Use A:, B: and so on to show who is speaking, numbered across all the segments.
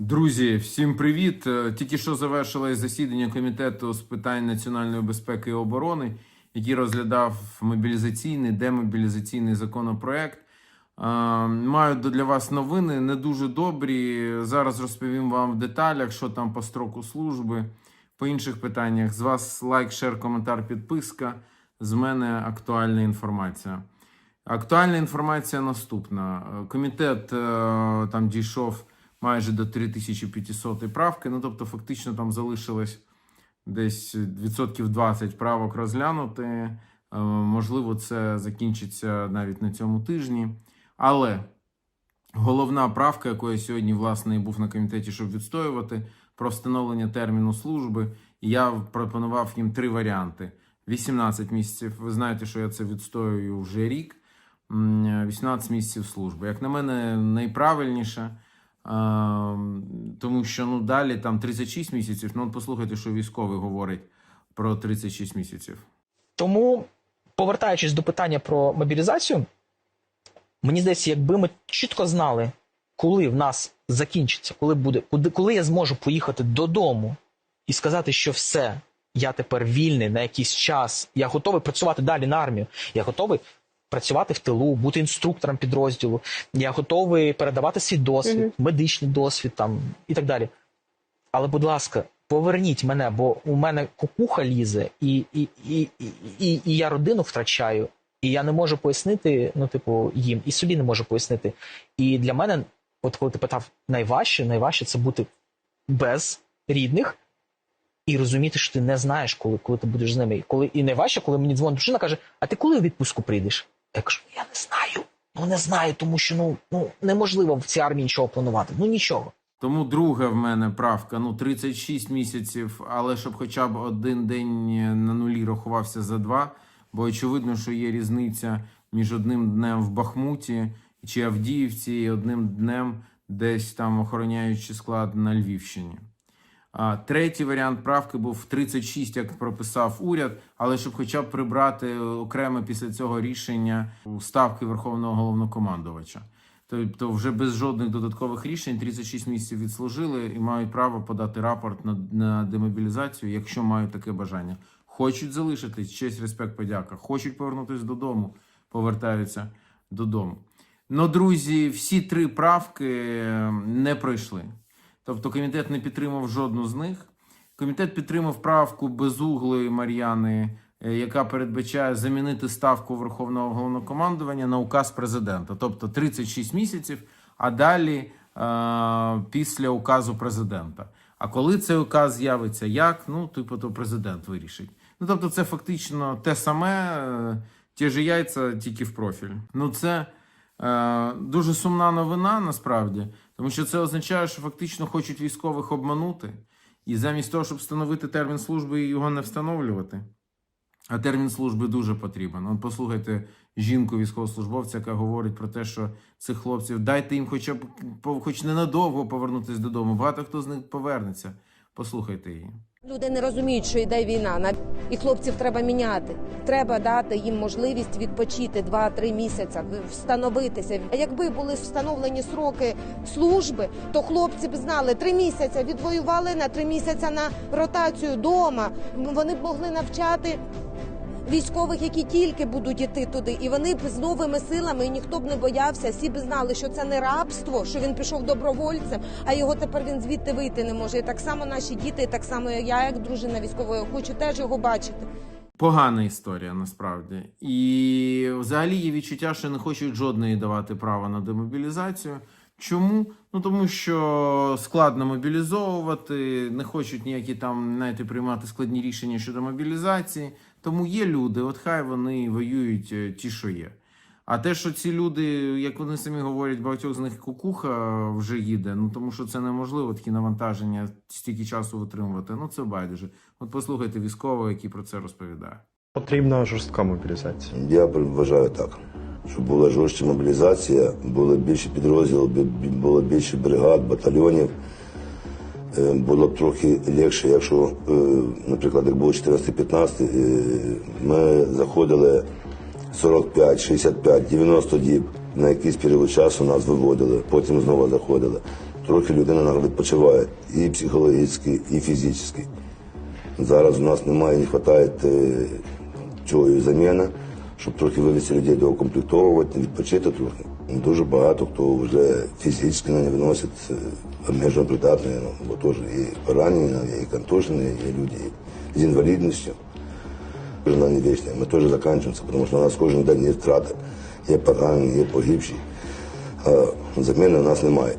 A: Друзі, всім привіт! Е, Тільки що завершилось засідання комітету з питань національної безпеки і оборони, який розглядав мобілізаційний демобілізаційний законопроект. Е, Маю для вас новини не дуже добрі. Зараз розповім вам в деталях, що там по строку служби. По інших питаннях з вас лайк, шер, коментар, підписка. З мене актуальна інформація. Актуальна інформація наступна. Е, Комітет там дійшов майже до 3500 правки. Ну, тобто, фактично там залишилось десь відсотків 20 правок розглянути. Е, Можливо, це закінчиться навіть на цьому тижні. Але головна правка, яку я сьогодні власне і був на комітеті, щоб відстоювати, про встановлення терміну служби. Я пропонував їм три варіанти: 18 місяців. Ви знаєте, що я це відстоюю вже рік. М, 18 місяців служби. Як на мене, найправильніше. А, тому що ну далі там 36 місяців. Ну, послухайте, що військовий говорить про 36 місяців.
B: Тому, повертаючись до питання про мобілізацію, мені здається, якби ми чітко знали, коли в нас закінчиться, коли буде, коли я зможу поїхати додому і сказати, що все, я тепер вільний на якийсь час, я готовий працювати далі на армію, я готовий працювати в тилу, бути інструктором підрозділу, я готовий передавати свій досвід,
C: Мгм.
B: медичний досвід там і так далі. Але, будь ласка, поверніть мене, бо у мене кукуха лізе, і, і, і, і, і, і я родину втрачаю, і я не можу пояснити, ну, типу, їм, і собі не можу пояснити. І для мене, от коли ти питав, найважче, найважче це бути без рідних і розуміти, що ти не знаєш, коли, коли ти будеш з ними. І Коли, і найважче, коли мені дзвонить дружина, каже: А ти коли у відпустку прийдеш? Я кажу, я не знаю. Ну не знаю, тому що ну, ну неможливо в цій армії нічого планувати. Ну нічого.
A: Тому друга в мене правка, ну 36 місяців, але щоб хоча б один день на нулі рахувався за два, бо очевидно, що є різниця між одним днем в Бахмуті чи Авдіївці і одним днем десь там охороняючи склад на Львівщині. Третій варіант правки був 36, як прописав уряд, але щоб хоча б прибрати окремо після цього рішення ставки Верховного головнокомандувача. Тобто, вже без жодних додаткових рішень 36 місяців відслужили і мають право подати рапорт на, на демобілізацію, якщо мають таке бажання. Хочуть залишитись, честь, респект, подяка. Хочуть повернутися додому, повертаються додому. Ну, друзі, всі три правки е, не пройшли. Тобто комітет не підтримав жодну з них. Комітет підтримав правку безуглої Мар'яни, е, яка передбачає замінити ставку Верховного головнокомандування на указ президента, тобто 36 місяців, а далі е, після указу президента. А коли цей указ з'явиться, як? Ну, типу, то президент вирішить. Ну, тобто, це фактично те саме, е, ті ж яйця, тільки в профіль. Ну, це е, дуже сумна новина насправді, тому що це означає, що фактично хочуть військових обманути. І замість того, щоб встановити термін служби, його не встановлювати. А термін служби дуже потрібен. От послухайте жінку військовослужбовця, яка говорить про те, що цих хлопців дайте їм хоча б хоч ненадовго повернутися додому. Багато хто з них повернеться. Послухайте її.
C: Люди не розуміють, що йде війна, на- і хлопців треба міняти. Треба дати їм можливість відпочити 2-3 місяці, встановитися. А якби були встановлені сроки служби, то хлопці б знали 3 місяці відвоювали на 3 місяці на ротацію вдома. Вони б могли навчати. Військових, які тільки будуть іти туди, і вони б з новими силами, і ніхто б не боявся. Всі б знали, що це не рабство, що він пішов добровольцем, а його тепер він звідти вийти не може. І так само наші діти, і так само я, як дружина військової, хочу теж його бачити.
A: Погана історія насправді. І взагалі є відчуття, що не хочуть жодної давати права на демобілізацію. Чому? Ну тому що складно мобілізовувати, не хочуть ніякі там знаєте, приймати складні рішення щодо мобілізації. Тому є люди, от хай вони воюють е, ті, що є. А те, що ці люди, як вони самі говорять, багатьох з них кукуха вже їде, ну тому що це неможливо такі навантаження стільки часу витримувати. Ну це байдуже. От послухайте військового, який про це розповідає.
D: Потрібна жорстка мобілізація.
E: Я вважаю так, щоб була жорстча мобілізація, було більше підрозділів, було більше бригад, батальйонів. Е, Було б трохи легше, якщо, е, наприклад, як було 14-15, е, ми заходили 45, 65, 90 діб на якийсь період часу нас виводили, потім знову заходили. трохи людина відпочиває і психологічно, і фізично. Зараз у нас немає, не вистачає і заміни, щоб трохи вивести людей доукомплектовувати, відпочити трохи. Дуже багато хто вже фізично не виносить е, обмежено придатні, ну, бо теж і поранені, і контужені, є люди з інвалідністю. Вона не вічна. Ми теж закінчуємося, тому що у нас кожен день є втрати, є поранені, є погибші. А заміни у нас немає.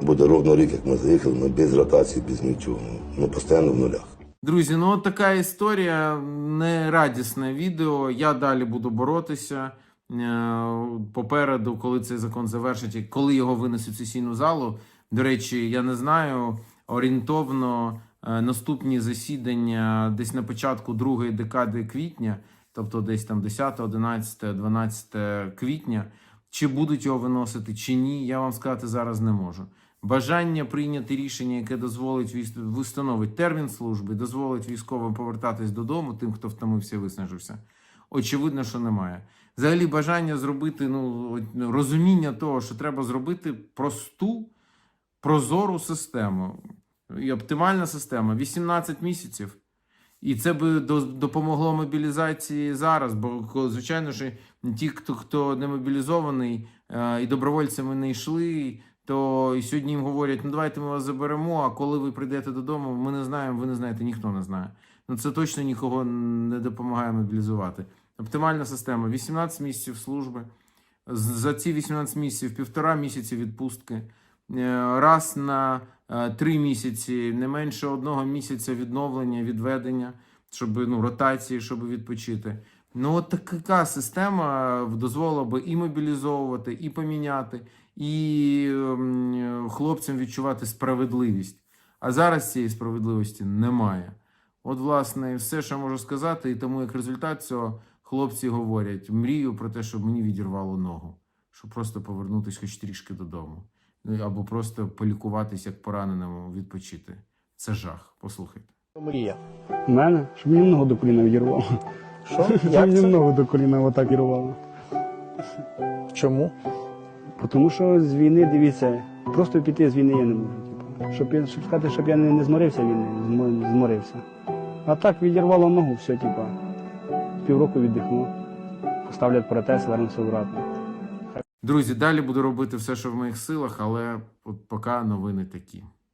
E: Буде ровно рік, як ми заїхали, ми без ротації, без нічого. Ну, Ми постійно в нулях.
A: Друзі, ну от така історія, нерадісне відео. Я далі буду боротися. Е, Попереду, коли цей закон завершить, і коли його винесуть в сесійну залу. До речі, я не знаю орієнтовно е, наступні засідання десь на початку другої декади квітня, тобто десь там 10, 11, 12 квітня. Чи будуть його виносити, чи ні, я вам сказати зараз не можу. Бажання прийняти рішення, яке дозволить встановить термін служби, дозволить військовим повертатись додому, тим, хто втомився виснажився. Очевидно, що немає. Взагалі, бажання зробити ну, ну, розуміння того, що треба зробити просту, прозору систему. І оптимальна система 18 місяців. І це би допомогло мобілізації зараз, бо звичайно ж ті, хто, хто не мобілізований е, і добровольцями не йшли, то і сьогодні їм говорять: ну давайте ми вас заберемо. А коли ви прийдете додому, ми не знаємо, ви не знаєте, ніхто не знає. Ну це точно нікого не допомагає мобілізувати. Оптимальна система: 18 місяців служби. За ці 18 місяців півтора місяці відпустки. Е, Раз на е, три місяці, не менше одного місяця відновлення, відведення, щоб ну, ротації, щоб відпочити. Ну, от така система дозволила би і мобілізовувати, і поміняти, і ем, хлопцям відчувати справедливість. А зараз цієї справедливості немає. От, власне, все, що можу сказати, і тому як результат цього хлопці говорять: мрію про те, щоб мені відірвало ногу, щоб просто повернутися хоч трішки додому. Ну, або просто полікуватись як пораненому, відпочити. Це жах. Послухайте.
B: Мрія.
F: У мене, щоб мені ногу до коліна відірвало.
B: Що?
F: Щоб мені ногу до коліна отак відірвало.
B: Чому?
F: Тому що з війни, дивіться, просто піти з війни я не можу. Типу. Щоб, щоб сказати, щоб я не, не зморився війни, зморився. А так відірвало ногу, все, типа. Півроку віддихнув. Поставлять протез, вернуся обратно.
A: Друзі, далі буду робити все, що в моїх силах, але от поки новини такі.